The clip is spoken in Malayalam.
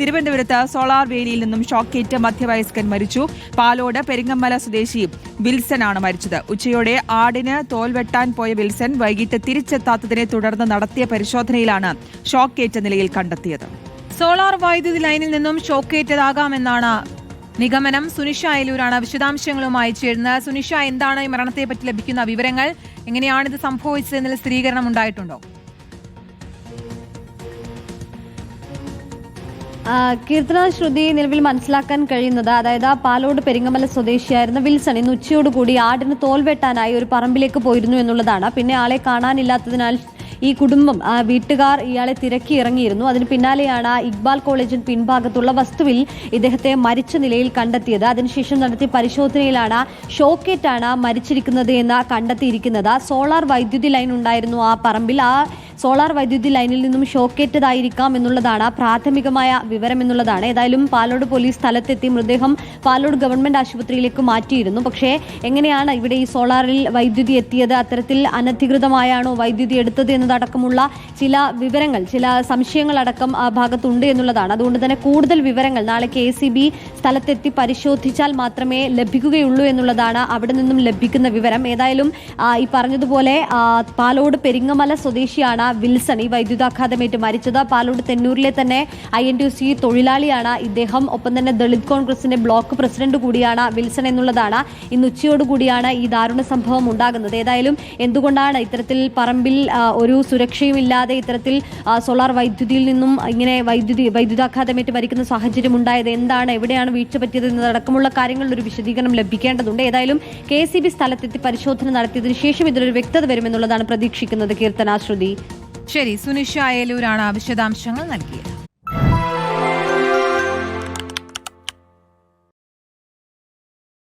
തിരുവനന്തപുരത്ത് സോളാർ വേലിയിൽ നിന്നും ഷോക്കേറ്റ് മധ്യവയസ്കൻ മരിച്ചു. പാലോട് പെരിങ്ങമ്മല സ്വദേശി വിൽസൺ ആണ് മരിച്ചത്. ഉച്ചയോടെ ആടിന് തോൽവെട്ടാൻ പോയ വിൽസൺ വൈകിട്ട് തിരിച്ചെത്താത്തതിനെ തുടർന്ന് നടത്തിയ പരിശോധനയിലാണ് ഷോക്കേറ്റ നിലയിൽ കണ്ടെത്തിയത്. സോളാർ വൈദ്യുതി ലൈനിൽ നിന്നും ഷോക്കേറ്റതാകാമെന്നാണ് നിഗമനം. സുനിഷ അയലൂരാണ് വിശദാംശങ്ങളുമായി ചേരുന്നത്. സുനിഷ എന്താണ് ഈ മരണത്തെപ്പറ്റി ലഭിക്കുന്ന വിവരങ്ങൾ? എങ്ങനെയാണ് ഇത് സംഭവിച്ചത് എന്നതിൽ സ്ഥിരീകരണം ഉണ്ടായിട്ടുണ്ടോ? കീർത്തന ശ്രുതി നിലവിൽ മനസ്സിലാക്കാൻ കഴിയുന്നത് അതായത് ആ പാലോട് പെരിങ്ങമല സ്വദേശിയായിരുന്ന വിൽസൺ ഇന്ന് ഉച്ചയോടുകൂടി ആടിന് തോൽ വെട്ടാനായി ഒരു പറമ്പിലേക്ക് പോയിരുന്നു എന്നുള്ളതാണ്. പിന്നെ ആളെ കാണാനില്ലാത്തതിനാൽ ഈ കുടുംബം വീട്ടുകാർ ഇയാളെ തിരക്കി ഇറങ്ങിയിരുന്നു. അതിന് പിന്നാലെയാണ് ഇക്ബാൽ കോളേജിന് പിൻഭാഗത്തുള്ള വസ്തുവിൽ ഇദ്ദേഹത്തെ മരിച്ച നിലയിൽ കണ്ടെത്തിയത്. അതിനുശേഷം നടത്തിയ പരിശോധനയിലാണ് ഷോക്കേറ്റാണ് മരിച്ചിരിക്കുന്നത് എന്ന് കണ്ടെത്തിയിരിക്കുന്നത്. സോളാർ വൈദ്യുതി ലൈൻ ഉണ്ടായിരുന്നു ആ പറമ്പിൽ. ആ സോളാർ വൈദ്യുതി ലൈനിൽ നിന്നും ഷോക്കേറ്റതായിരിക്കാം എന്നുള്ളതാണ് പ്രാഥമികമായ വിവരം എന്നുള്ളതാണ് ഏതായാലും പാലോട് പോലീസ് സ്ഥലത്തെത്തി മൃതദേഹം പാലോട് ഗവൺമെന്റ് ആശുപത്രിയിലേക്ക് മാറ്റിയിരുന്നു. പക്ഷേ എങ്ങനെയാണ് ഇവിടെ ഈ സോളാറിൽ വൈദ്യുതി എത്തിയത്? അത്തരത്തിൽ അനധികൃതമായാണോ വൈദ്യുതി എടുത്തത് എന്നതടക്കമുള്ള ചില വിവരങ്ങൾ ചില സംശയങ്ങളടക്കം ആ ഭാഗത്തുണ്ട് എന്നുള്ളതാണ്. അതുകൊണ്ട് തന്നെ കൂടുതൽ വിവരങ്ങൾ നാളെ കെ സി ബി സ്ഥലത്തെത്തി പരിശോധിച്ചാൽ മാത്രമേ ലഭിക്കുകയുള്ളൂ എന്നുള്ളതാണ് അവിടെ നിന്നും ലഭിക്കുന്ന വിവരം. ഏതായാലും ഈ പറഞ്ഞതുപോലെ പാലോട് പെരിങ്ങമല സ്വദേശിയാണ് വിൽസൺ ഈ വൈദ്യുതാഘാതമേറ്റ് മരിച്ചത് പാലോട് തെന്നൂരിലെ തന്നെ ഐ എൻ ടി സി തൊഴിലാളിയാണ്. ഇദ്ദേഹം ഒപ്പം തന്നെ ദളിത് കോൺഗ്രസിന്റെ ബ്ലോക്ക് പ്രസിഡന്റ് കൂടിയാണ് വിൽസൺ എന്നുള്ളതാണ്. ഇന്ന് ഉച്ചയോടുകൂടിയാണ് ഈ ദാരുണ സംഭവം ഉണ്ടാകുന്നത്. ഏതായാലും എന്തുകൊണ്ടാണ് ഇത്തരത്തിൽ പറമ്പിൽ ഒരു സുരക്ഷയും ഇല്ലാതെ ഇത്തരത്തിൽ സോളാർ വൈദ്യുതിയിൽ നിന്നും ഇങ്ങനെ വൈദ്യുതി വൈദ്യുതാഘാതമേറ്റ് മരിക്കുന്ന സാഹചര്യം ഉണ്ടായത്? എന്താണ് എവിടെയാണ് വീഴ്ച പറ്റിയത് എന്നതടക്കമുള്ള കാര്യങ്ങളിൽ ഒരു വിശദീകരണം ലഭിക്കേണ്ടതുണ്ട്. ഏതായാലും കെ സി ബി സ്ഥലത്തെത്തി പരിശോധന നടത്തിയതിനു ശേഷം ഇതിലൊരു വ്യക്തത വരുമെന്നുള്ളതാണ് പ്രതീക്ഷിക്കുന്നത്. കീർത്തനാശ്രുതി ശരി സുനിഷ അയലൂരാണ് വിശദാംശങ്ങൾ നൽകിയത്.